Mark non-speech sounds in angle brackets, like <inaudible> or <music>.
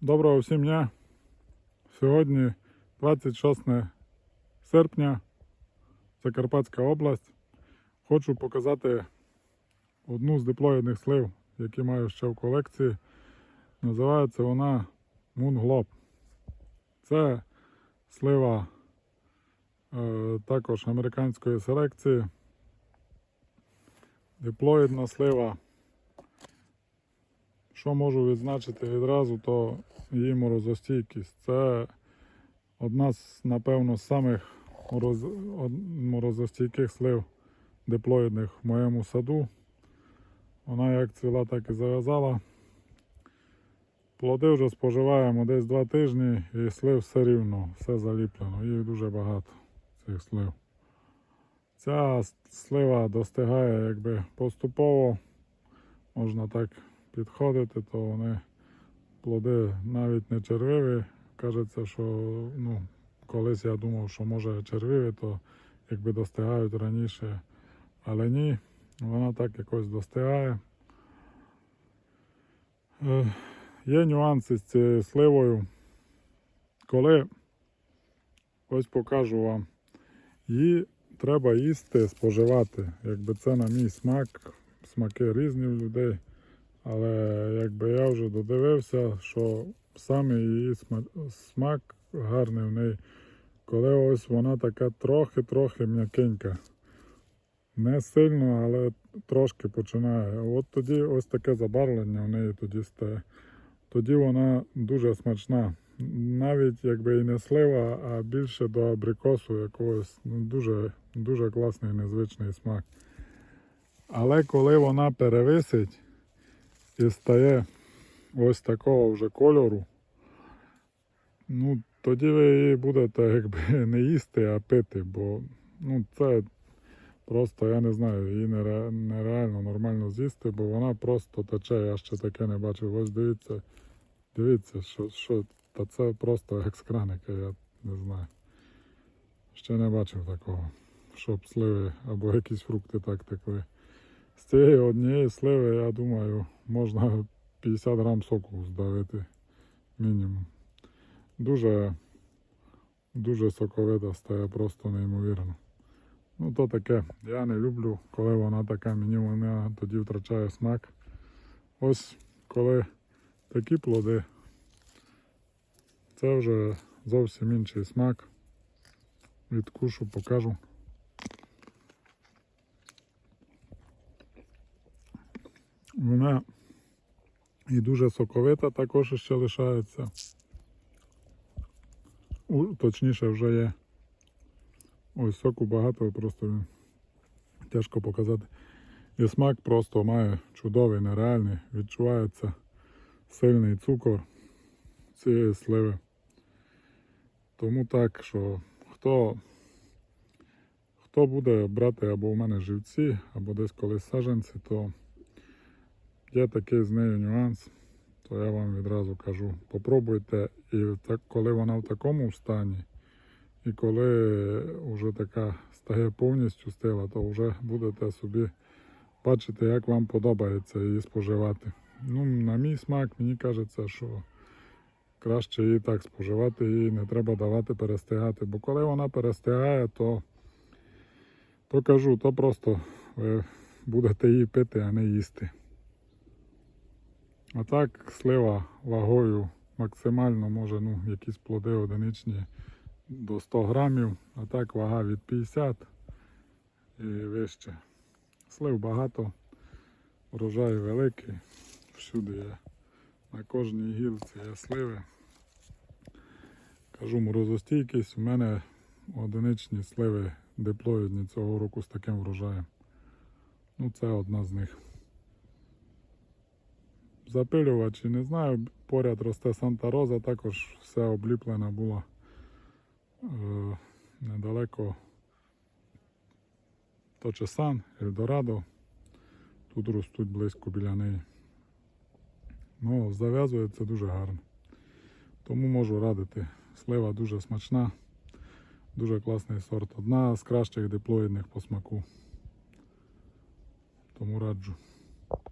Доброго всім дня. Сьогодні 26 серпня, Закарпатська область. Хочу показати одну з диплоїдних слив, які маю ще в колекції. Називається вона Moon Globe. Це слива е, також американської селекції. Диплоїдна слива. Що можу відзначити відразу, то її морозостійкість. Це одна з, напевно, з самих мороз... морозостійких слив диплоїдних в моєму саду. Вона як цвіла, так і зав'язала. Плоди вже споживаємо десь два тижні і слив все рівно, все заліплено. Їх дуже багато цих слив. Ця слива достигає якби поступово, можна так підходити, то вони плоди навіть не червиві. Кажеться, що ну, колись я думав, що може червиві, то якби достигають раніше. Але ні, вона так якось достигає. Е, Є нюанси з цією сливою. Коли ось покажу вам, її треба їсти, споживати. Якби це на мій смак, смаки різні в людей. Але якби я вже додивився, що саме її смак гарний в неї, коли ось вона така трохи-трохи м'якенька. Не сильно, але трошки починає. От тоді ось таке забарвлення в неї тоді стає. Тоді вона дуже смачна. Навіть якби і не слива, а більше до абрикосу якогось ну, дуже, дуже класний незвичний смак. Але коли вона перевисить, і стає ось такого вже кольору, ну тоді ви її будете якби <laughs> не їсти, а пити, бо ну, це просто, я не знаю, її нереально нормально з'їсти, бо вона просто тече, я ще таке не бачив. Ось дивіться, дивіться, що, що та це просто як я не знаю. Ще не бачив такого, щоб сливи або якісь фрукти так текли. З цієї однієї сливи, я думаю, можна 50 грам соку здавити мінімум. Дуже, дуже соковита стає, просто неймовірно. Ну то таке, я не люблю, коли вона така, мені вона тоді втрачає смак. Ось коли такі плоди, це вже зовсім інший смак. Відкушу, покажу. Вона і дуже соковита також ще лишається. У, точніше вже є. Ось соку багато, просто тяжко показати. І смак просто має чудовий, нереальний. Відчувається сильний цукор цієї сливи. Тому так, що хто, хто буде брати або в мене живці, або десь колись саджанці, то Є такий з нею нюанс, то я вам відразу кажу. Попробуйте, і так, коли вона в такому стані, і коли вже така стає повністю стила, то вже будете собі бачити, як вам подобається її споживати. Ну, на мій смак, мені кажеться, що краще її так споживати, її не треба давати перестигати. Бо коли вона перестигає, то, то кажу, то просто ви будете її пити, а не їсти. А так слива вагою максимально може ну, якісь плоди одиничні до 100 грамів, а так вага від 50 і вище. Слив багато, врожай великий, всюди є. На кожній гілці є сливи. Кажу, морозостійкість, у мене одиничні сливи диплоїдні цього року з таким врожаєм. Ну це одна з них запилювачі, не знаю, поряд росте Санта Роза, також все обліплена була е, недалеко Точесан, Ельдорадо. Тут ростуть близько біля неї. Ну, зав'язується дуже гарно. Тому можу радити. Слива дуже смачна, дуже класний сорт. Одна з кращих диплоїдних по смаку. Тому раджу.